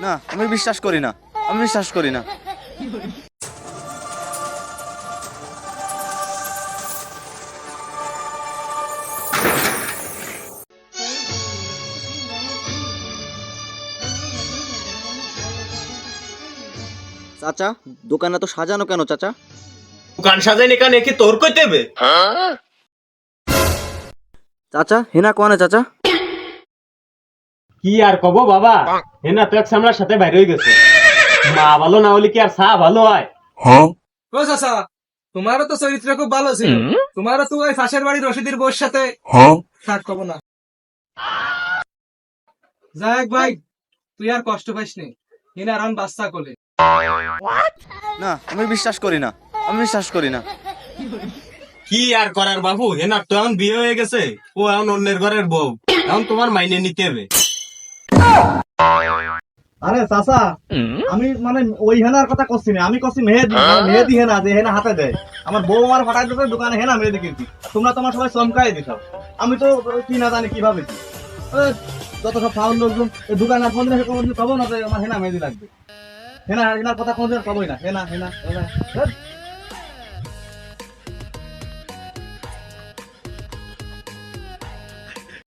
না আমি বিশ্বাস করি না। আমি বিশ্বাস করি না। চাচা দোকানে তো সাজানো কেন চাচা? দোকান সাজাই এখানে কি তোর কই দেবে চাচা হেনা কোয়ানে চাচা? কি আর কব বাবা? হেনা তো এক সামলার সাথে বাইরে হয়ে গেছে। মা ভালো না হলে কি আর চা ভালো হয়? ও চাচা তোমারও তো চরিত্র খুব ভালো ছিল। তোমারও তো ওই ফাঁসের বাড়ির রশিদির বউর সাথে থাক কব না। যাক ভাই তুই আর কষ্ট পাইস নি। হিনা রান বাচ্চা কোলে। না আমি বিশ্বাস করি না। আমি বিশ্বাস করি না। কি আর করার বাবু? হেনার তো এখন বিয়ে হয়ে গেছে। ও এখন অন্যের ঘরের বউ। এখন তোমার মাইনে নিতে হবে। আরে চাচা আমি মানে ওই হেনার কথা করছি না আমি করছি মেহেদি মানে মেহেদি হেনা যে হেনা হাতে দেয়। আমার বউ আমার ফাটাই দিতে দোকানে হেনা মেহেদি কিনছি। তোমরা তোমার সবাই চমকাই দিছো। আমি তো কি না জানি কীভাবে যত সব ফাউল লোকজন দোকানে আর কোনদিন কোনদিন পাবো না যে আমার হেনা মেহেদি লাগবে। হেনা হেনার কথা কোনদিন পাবোই না। হেনা হেনা হেনা।